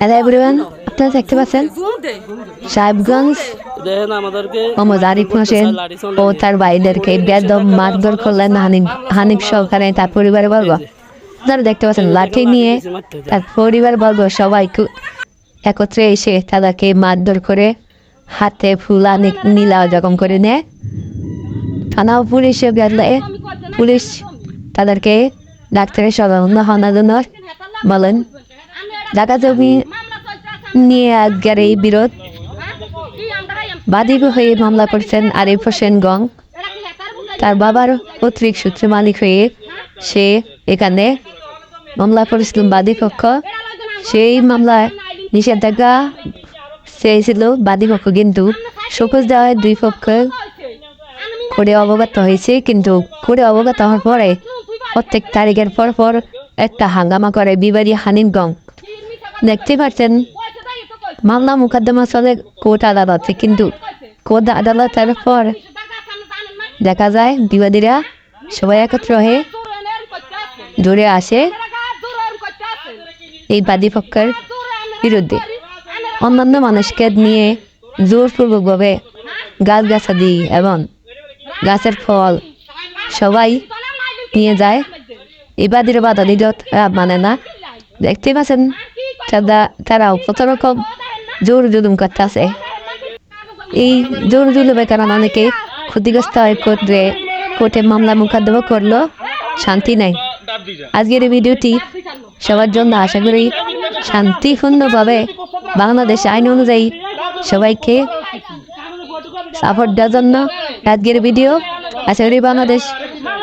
Hello everyone আপনারা দেখতে পাচ্ছেন? সাহেবগঞ্জ মোহাম্মদ আরিফ হোসেন ও তার ভাইদেরকে বেদম মারধর করলেন হানিক হানিক সহকারে তার পরিবার বর্গ আপনারা দেখতে পাচ্ছেন, লাঠি নিয়ে তার পরিবার বর্গ সবাই একত্রে এসে তাদেরকে মারধর করে হাতে ফুলা নীলা জখম করে নেয়। থানা ও পুলিশে গেলে পুলিশ তাদেরকে ডাক্তারের সরঞ্জাম জন্য বলেন জায়গা জমি নিয়ে আজকের এই বিরোধ। বাদী হয়ে মামলা করছেন আরিফ হোসেন গং। তার বাবার পৈতৃক সূত্রে মালিক হয়ে সে এখানে মামলা করেছিল বাদী পক্ষ। সেই মামলায় নিষেধাজ্ঞা চেয়েছিল বাদী পক্ষ, কিন্তু শোকজ দেওয়ায় দুই পক্ষ করে অবগত হয়েছে, কিন্তু করে অবগত হওয়ার পরে প্রত্যেক তারিখের পর পর একটা হাঙ্গামা করে বিবাদী হানিন গং। দেখতে পাচ্ছেন মামলা মোকদ্দমা চলে কোর্ট আদালতে, কিন্তু কোর্ট আদালতের পর দেখা যায়, বিবাদীরা সবাই একত্র হয়ে দূরে আসে এই বাদী পক্ষের বিরুদ্ধে। অন্যান্য মানুষকে নিয়ে জোরপূর্বকভাবে গাছ গাছাদি এবং গাছের ফল সবাই নিয়ে যায়। এই বাদীর বাধা দিল মানে না, দেখতে পাচ্ছেন? তারাও কত রকম জোর জুলুম করতে আছে এই জোর জুলুমের কারণে অনেকে ক্ষতিগ্রস্ত হয়ে কোর্টে কোর্টে মামলা মোকদ্দমা করল শান্তি নাই আজকের এই ভিডিওটি সবার জন্য আশা করি শান্তিপূর্ণভাবে বাংলাদেশ আইন অনুযায়ী সবাইকে সাপোর্ট দেওয়ার জন্য আজকের ভিডিও আশা করি বাংলাদেশ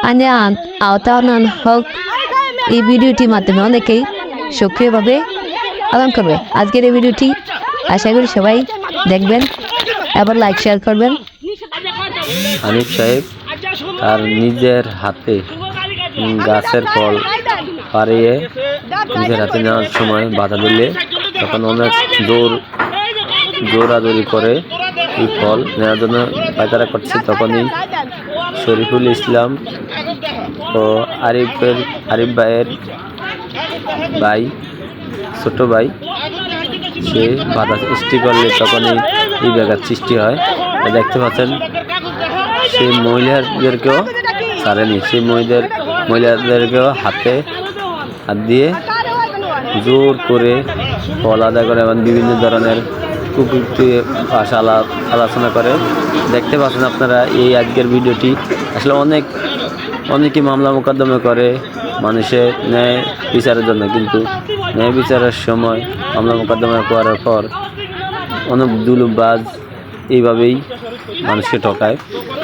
আইনে আওতা হোক এই ভিডিওটির মাধ্যমে অনেকেই সক্রিয়ভাবে পালন করবে। আজকের এই ভিডিওটি আশা করি সবাই দেখবেন এবং লাইক শেয়ার করবেন। হানিফ সাহেব তার নিজের হাতে গাছের ফল পাড়িয়ে নিজের হাতে নেওয়ার সময় বাধা দিলে তখন অনেক জোর জোরাজোরি করে এই ফল নেওয়ার জন্য পায়তারা করছে। তখনই শরীফুল ইসলাম ও আরিফের আরিফ ভাইয়ের ভাই ছোট ভাই, সে বাধা সৃষ্টি করলে তখনই এই ব্যাঘাত সৃষ্টি হয়। দেখতে পাচ্ছেন সেই মহিলাদেরকেও ছাড়েনি। সেই মহিলাদের, মহিলাদেরকেও হাতে হাত দিয়ে জোর করে আদায় করে এবং বিভিন্ন ধরনের কুকুরটি ভাষা আলাপ আলোচনা করে। দেখতে পাচ্ছেন আপনারা এই আজকের ভিডিওটি। আসলে অনেক, অনেকেই মামলা মোকদ্দমা করে মানুষের ন্যায় বিচারের জন্য, কিন্তু ন্যায় বিচারের সময় মামলা মোকদ্দমা করার পর অনেক দুলুবাজ এইভাবেই মানুষকে ঠকায়।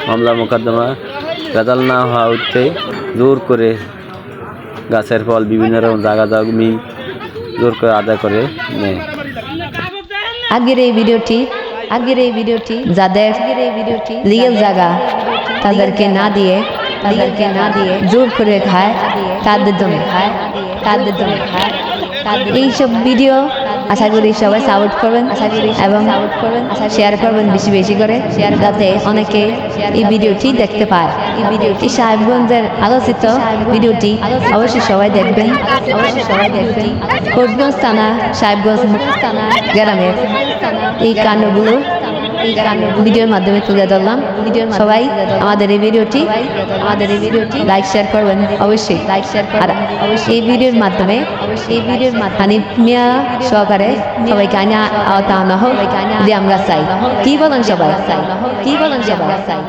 মামলা মোকদ্দমা রেজাল না হওয়া উঠতে জোর করে গাছের ফল বিভিন্ন রকম জায়গা জমি জোর করে আদায় করে নেয়। আগের এই ভিডিওটি, আগের এই ভিডিওটি যাদের এই ভিডিওটি লিগেল জায়গা তাদেরকে না দিয়ে, তাদেরকে না দিয়ে জোর করে খায়, তাদের জন্য খায়, তাদের জন্য খায়। এইসব ভিডিও আশা করি সবাই সাপোর্ট করবেন আশা করি এবং সাপোর্ট করবেন শেয়ার করবেন বেশি বেশি করে শেয়ার যাতে অনেকে এই ভিডিওটি দেখতে পায়। এই ভিডিওটি সাহেবগঞ্জের আলোচিত ভিডিওটি অবশ্যই সবাই দেখবেন অবশ্যই সবাই দেখবেন। কোটগঞ্জ থানা সাহেবগঞ্জ থানা গ্রামের এই কাণ্ডগুলো ভিডিওর মাধ্যমে তুলে ধরলাম। সবাই আমাদের এই ভিডিওটি, আমাদের এই ভিডিওটি লাইক শেয়ার করবেন অবশ্যই। লাইক শেয়ার অবশ্যই এই ভিডিওর মাধ্যমে, এই ভিডিওর মাধ্যমে মিয়া সহকারে সবাইকে আইনে আওতা আনা হোক আমরা চাই। কি বলেন সবাই? চাই কি বলেন সবাই? চাই